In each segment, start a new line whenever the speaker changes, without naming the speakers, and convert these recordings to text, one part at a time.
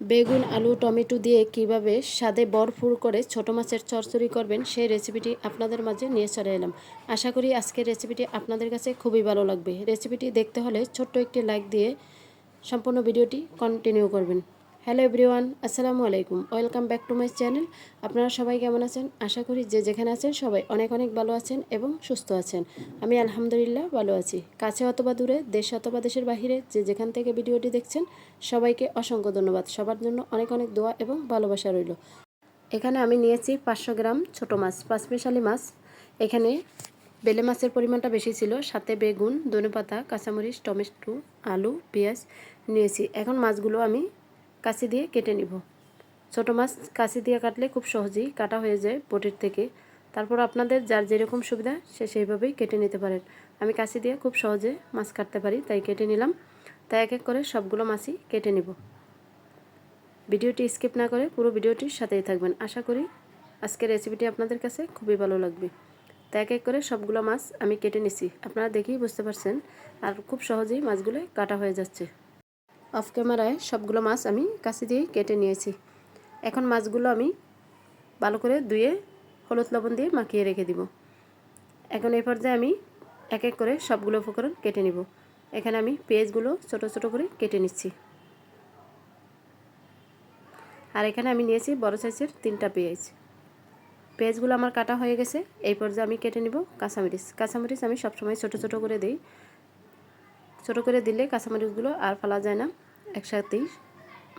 বেগুন, আলু, টমেটো দিয়ে কীভাবে স্বাদে ভরপুর করে ছোট মাছের চরচড়ি করবেন সেই রেসিপিটি আপনাদের মাঝে নিয়ে চলে এলাম। আশা করি আজকের রেসিপিটি আপনাদের কাছে খুবই ভালো লাগবে। রেসিপিটি দেখতে হলে ছোট্ট একটি লাইক দিয়ে সম্পূর্ণ ভিডিওটি কন্টিনিউ করবেন। হ্যালো এভরিওয়ান, আসসালামু আলাইকুম। Welcome back to my channel. আপনারা সবাই কেমন আছেন? আশা করি যে যেখানে আছেন সবাই অনেক অনেক ভালো আছেন এবং সুস্থ আছেন। আমি আলহামদুলিল্লাহ ভালো আছি। কাছে অথবা দূরে, দেশ অথবা দেশের বাহিরে, যে যেখান থেকে ভিডিওটি দেখছেন, সবাইকে অসংখ্য ধন্যবাদ। সবার জন্য অনেক অনেক দোয়া এবং ভালোবাসা রইল। এখানে আমি নিয়েছি পাঁচশো গ্রাম ছোট মাছ, পাঁচমিশালি মাছ। এখানে বেলে মাছের পরিমাণটা বেশি ছিল। সাথে বেগুন, ধনেপাতা, কাঁচামরিচ, টমেটো, আলু, পেঁয়াজ নিয়েছি। এখন মাছগুলো আমি কাঁচি দিয়ে কেটে নিব। ছোট মাছ কাঁচি দিয়ে কাটলে খুব সহজেই কাটা হয়ে যায় বটির থেকে। তারপর আপনাদের যার যেরকম সুবিধা, সে সেইভাবেই কেটে নিতে পারেন। আমি কাঁচি দিয়ে খুব সহজে মাছ কাটতে পারি, তাই কেটে নিলাম। তাই এক এক করে সবগুলো মাছই কেটে নিব। ভিডিওটি স্কিপ না করে পুরো ভিডিওটির সাথেই থাকবেন। আশা করি আজকের রেসিপিটি আপনাদের কাছে খুবই ভালো লাগবে। তো এক এক করে সবগুলো মাছ আমি কেটে নিছি। আপনারা দেখেই বুঝতে পারছেন আর খুব সহজেই মাছগুলো কাটা হয়ে যাচ্ছে। অফ ক্যামেরায় সবগুলো মাছ আমি কাছে দিয়ে কেটে নিয়েছি। এখন মাছগুলো আমি ভালো করে ধুয়ে হলুদ লবণ দিয়ে মাখিয়ে রেখে দিব। এখন এই পর্যায়ে আমি এক এক করে সবগুলো উপকরণ কেটে নিব। এখানে আমি পেঁয়াজগুলো ছোট ছোট করে কেটে নিচ্ছি। আর এখানে আমি নিয়েছি বড় সাইজের তিনটা পেঁয়াজ। পেঁয়াজগুলো আমার কাটা হয়ে গেছে, এই পর্যায়ে আমি কেটে নিব কাঁচামরিচ। কাঁচামরিচ আমি সবসময় ছোট ছোট করে দিই। ছোট করে দিলে কাঁচামরিচগুলো আর ফেলা যায় না, একসাথেই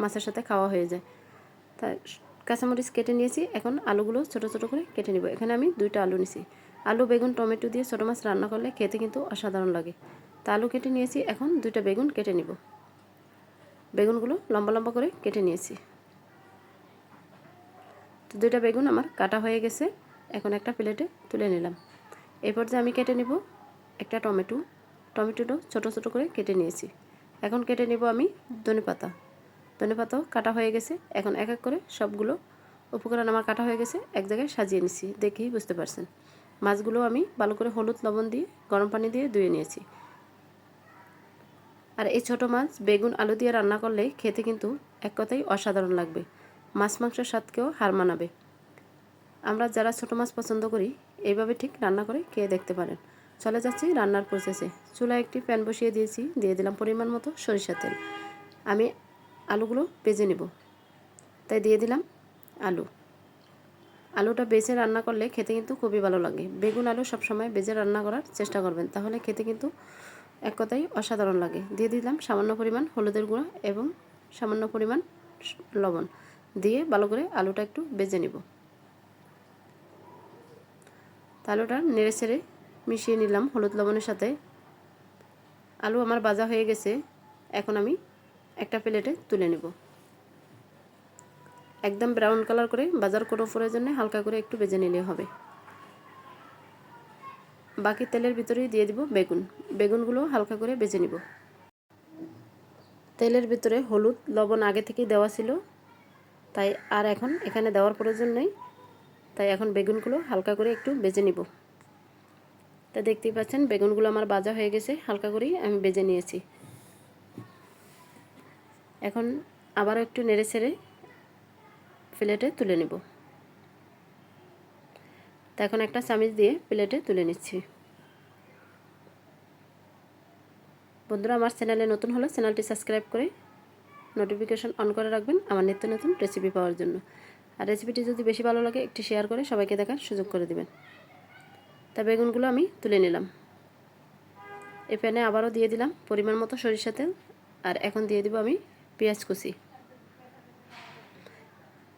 মাছের সাথে খাওয়া হয়ে যায়। তাই কাঁচামরিচ কেটে নিয়েছি, এখন আলুগুলো ছোট ছোট করে কেটে নিব। এখানে আমি দুইটা আলু নিছি। আলু, বেগুন, টমেটো দিয়ে ছোটো মাছ রান্না করলে খেতে কিন্তু অসাধারণ লাগে। তা আলু কেটে নিয়েছি, এখন দুইটা বেগুন কেটে নিব। বেগুনগুলো লম্বা লম্বা করে কেটে নিয়েছি। তো দুইটা বেগুন আমার কাটা হয়ে গেছে, এখন একটা প্লেটে তুলে নিলাম। এরপর যে আমি কেটে নিব, একটা টমেটো টমেটোটাও ছোটো ছোটো করে কেটে নিয়েছি। এখন কেটে নেব আমি ধনে পাতা। ধনে পাতাও কাটা হয়ে গেছে। এখন এক এক করে সবগুলো উপকরণ আমার কাটা হয়ে গেছে, এক জায়গায় সাজিয়ে নিছি। দেখেই বুঝতে পারছেন। মাছগুলো আমি ভালো করে হলুদ লবণ দিয়ে, গরম পানি দিয়ে ধুয়ে নিয়েছি। আর এই ছোটো মাছ বেগুন, আলু দিয়ে রান্না করলে খেতে কিন্তু এক কথাই অসাধারণ লাগবে। মাছ মাংসের স্বাদকেও হার মানাবে। আমরা যারা ছোটো মাছ পছন্দ করি, এইভাবে ঠিক রান্না করে খেয়ে দেখতে পারেন। চলে যাচ্ছি রান্নার প্রসেসে চুলায় একটি প্যান বসিয়ে দিয়েছি, দিয়ে দিলাম পরিমাণ মতো সরিষা তেল। আমি আলুগুলো বেজে নেব। তাই দিয়ে দিলাম আলু। আলুটা বেজে রান্না করলে খেতে কিন্তু খুবই ভালো লাগে। বেগুন আলু সবসময় বেজে রান্না করার চেষ্টা করবেন, তাহলে খেতে কিন্তু এক কথাই অসাধারণ লাগে। দিয়ে দিলাম সামান্য পরিমাণ হলুদের গুঁড়া এবং সামান্য পরিমাণ লবণ। দিয়ে ভালো করে আলুটা একটু বেজে নিব। আলুটা নেড়ে ছেড়ে মিশিয়ে নিলাম হলুদ লবণের সাথে। আলু আমার ভাজা হয়ে গেছে। এখন আমি একটা প্লেটে তুলে নেব। একদম ব্রাউন কালার করে বাজার কোনো প্রয়োজন হালকা করে একটু বেজে নিলে হবে। বাকি তেলের ভিতরেই দিয়ে দিব বেগুন। বেগুনগুলো হালকা করে বেজে নিব। তেলের ভিতরে হলুদ লবণ আগে থেকেই দেওয়া ছিল, তাই আর এখন এখানে দেওয়ার প্রয়োজন নেই, তাই এখন বেগুনগুলো হালকা করে একটু বেজে নিব। তা দেখতেই পাচ্ছেন, বেগুনগুলো আমার বাজা হয়ে গেছে, হালকা করেই আমি বেজে নিয়েছি। এখন আবারও একটু নেড়ে ছেড়ে প্লেটে তুলে নেব। তা এখন একটা চামিচ দিয়ে প্লেটে তুলে নিচ্ছি। বন্ধুরা, আমার চ্যানেলে নতুন হলে চ্যানেলটি সাবস্ক্রাইব করে নোটিফিকেশন অন করে রাখবেন আমার নিত্য নতুন রেসিপি পাওয়ার জন্য। আর রেসিপিটি যদি বেশি ভালো লাগে, একটি শেয়ার করে সবাইকে দেখার সুযোগ করে দেবেন। তা বেগুনগুলো আমি তুলে নিলাম। এই প্যানে আবারও দিয়ে দিলাম পরিমাণ মতো সরিষা তেল আর এখন দিয়ে দিব আমি পেঁয়াজ কুচি।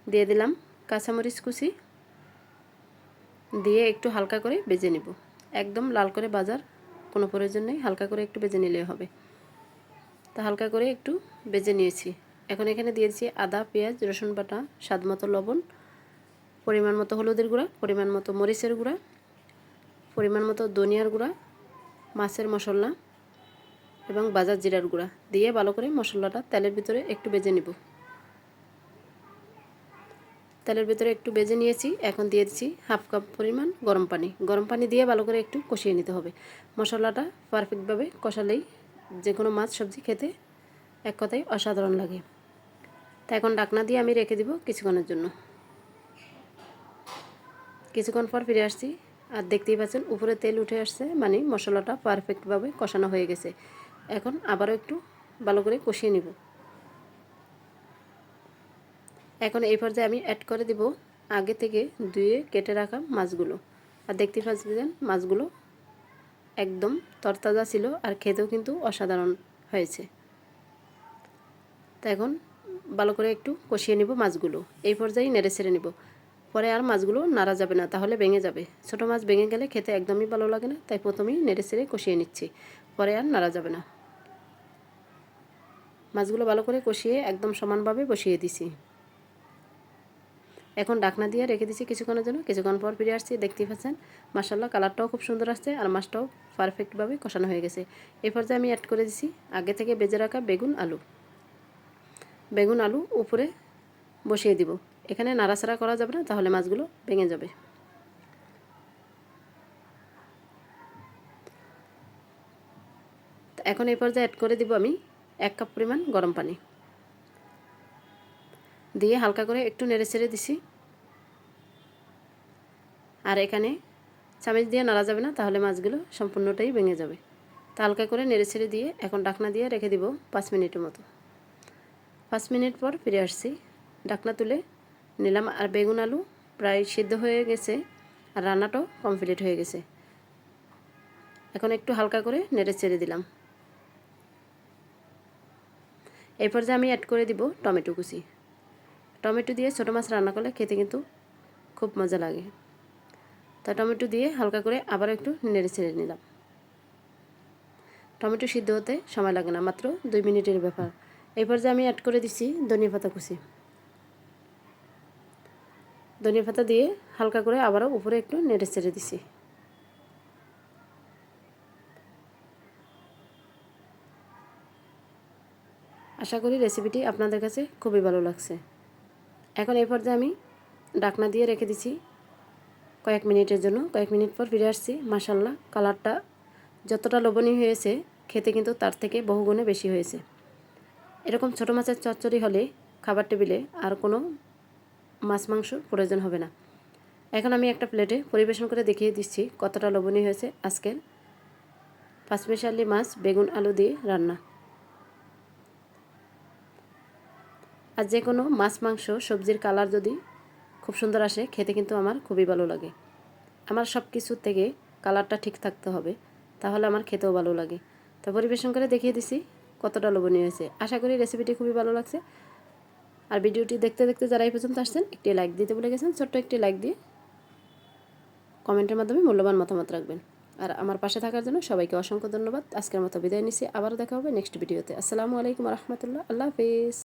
দিয়ে দিলাম কাঁচামরিচ কুচি। দিয়ে একটু হালকা করে বেজে নিব। একদম লাল করে বাজার কোনো প্রয়োজন নেই, হালকা করে একটু বেজে নিলে হবে। তা হালকা করে একটু বেজে নিয়েছি। এখন এখানে দিয়েছি আদা, পেঁয়াজ, রসুন বাটা, স্বাদ মতো লবণ, পরিমাণ মতো হলুদের গুঁড়া, পরিমাণ মতো মরিচের গুঁড়া পরিমাণ মতো ধনিয়ার গুঁড়া, মাছের মশলা এবং বাজার জিরার গুঁড়া দিয়ে ভালো করে মশলাটা তেলের ভিতরে একটু বেজে নিব। তেলের ভিতরে একটু বেজে নিয়েছি, এখন দিয়ে দিচ্ছি হাফ কাপ পরিমাণ গরম পানি। গরম পানি দিয়ে ভালো করে একটু কষিয়ে নিতে হবে। মশলাটা পারফেক্টভাবে কষালেই যে কোনো মাছ, সবজি খেতে এক কথাই অসাধারণ লাগে। তা এখন ডাকনা দিয়ে আমি রেখে দিব কিছুক্ষণের জন্য। কিছুক্ষণ পর ফিরে আসছি। আর দেখতেই পাচ্ছেন, উপরে তেল উঠে আসছে মানে মশলাটা পারফেক্টভাবে কষানো হয়ে গেছে। এখন আবারও একটু ভালো করে কষিয়ে নিব। এখন এই পর্যায়ে আমি অ্যাড করে দিব আগে থেকে ধুয়ে কেটে রাখা মাছগুলো। আর দেখতে পাচ্ছেন, মাছগুলো একদম তরতাজা ছিল আর খেতেও কিন্তু অসাধারণ হয়েছে। তো এখন ভালো করে একটু কষিয়ে নিব মাছগুলো। এই পর্যায়ে নেড়ে ছেড়ে নিব। পরে আর মাছগুলো নাড়া যাবে না, তাহলে ভেঙে যাবে। ছোটো মাছ ভেঙে গেলে খেতে একদমই ভালো লাগে না, তাই প্রথমেই নেড়ে ছেড়ে কষিয়ে নিচ্ছি, পরে আর নাড়া যাবে না। মাছগুলো ভালো করে কষিয়ে একদম সমানভাবে বসিয়ে দিছি। এখন ডাকনা দিয়ে রেখে দিচ্ছি কিছুক্ষণের জন্য, কিছুক্ষণ পর ফিরে আসছি, দেখতেই পাচ্ছেন মাসাল্লাহ কালারটাও খুব সুন্দর আসছে আর মাছটাও পারফেক্টভাবে কষানো হয়ে গেছে। এই পর্যায়ে আমি অ্যাড করে দিছি আগে থেকে বেজে রাখা বেগুন, আলু। বেগুন, আলু উপরে বসিয়ে দিব। এখানে নাড়াচাড়া করা যাবে না, তাহলে মাছগুলো ভেঙে যাবে। এখন এই পর্যায়ে অ্যাড করে দিব আমি এক কাপ পরিমাণ গরম পানি। দিয়ে হালকা করে একটু নেড়ে ছেড়ে দিছি। আর এখানে চামচ দিয়ে নাড়া যাবে না, তাহলে মাছগুলো সম্পূর্ণটাই ভেঙে যাবে। তা হালকা করে নেড়ে ছেড়ে দিয়ে এখন ডাকনা দিয়ে রেখে দিব পাঁচ মিনিটের মতো। পাঁচ মিনিট পর ফিরে আসছি। ডাকনা তুলে নিলাম আর বেগুন আলু প্রায় সিদ্ধ হয়ে গেছে আর রান্নাটাও কমপ্লিট হয়ে গেছে। এখন একটু হালকা করে নেড়ে ছেড়ে দিলাম। এই পর্যায়ে আমি অ্যাড করে দিব টমেটো কুচি। টমেটো দিয়ে ছোটো মাছ রান্না করলে খেতে কিন্তু খুব মজা লাগে। তা টমেটো দিয়ে হালকা করে আবার একটু নেড়ে ছেড়ে নিলাম। টমেটো সিদ্ধ হতে সময় লাগে না, মাত্র দুই মিনিটের ব্যাপার। এই পর্যায়ে আমি অ্যাড করে দিচ্ছি ধনিয়া পাতা কুচি। ধনিয়া পাতা দিয়ে হালকা করে আবারও উপরে একটু নেড়ে ছেড়ে দিছি। আশা করি রেসিপিটি আপনাদের কাছে খুবই ভালো লাগছে। এখন এই পর্যায়ে আমি ডাকনা দিয়ে রেখে দিছি। কয়েক মিনিটের জন্য, কয়েক মিনিট পর ফিরে আসছি। মাসাল্লাহ কালারটা যতটা লোভনীয় হয়েছে, খেতে কিন্তু তার থেকে বহুগুণে বেশি হয়েছে। এরকম ছোটো মাছের চচ্চড়ি হলে খাবার টেবিলে আর কোনো মাছ মাংসর প্রয়োজন হবে না। এখন আমি একটা প্লেটে পরিবেশন করে দেখিয়ে দিচ্ছি কতটা লোভনীয় হয়েছে আজকের পাঁচমিশালি মাছ বেগুন আলু দিয়ে রান্না। আর যে কোনো মাছ মাংস সবজির কালার যদি খুব সুন্দর আসে, খেতে কিন্তু আমার খুবই ভালো লাগে। আমার সব কিছুর থেকে কালারটা ঠিক থাকতে হবে, তাহলে আমার খেতেও ভালো লাগে। তো পরিবেশন করে দেখিয়ে দিছি কতটা লোভনীয় হয়েছে। আশা করি রেসিপিটি খুবই ভালো লাগছে। আর ভিডিওটি দেখতে দেখতে যারা এই পর্যন্ত আসছেন, একটি লাইক দিতে বলে গেছেন, ছোট্ট একটি লাইক দিয়ে কমেন্টের মাধ্যমে মূল্যবান মতামত রাখবেন। আর আমার পাশে থাকার জন্য সবাইকে অসংখ্য ধন্যবাদ। আজকের মতো বিদায় নিচ্ছি। আবারও দেখা হবে নেক্সট ভিডিওতে আসসালামু আলাইকুম রহমতুল্লাহ। আল্লাহ হাফিজ।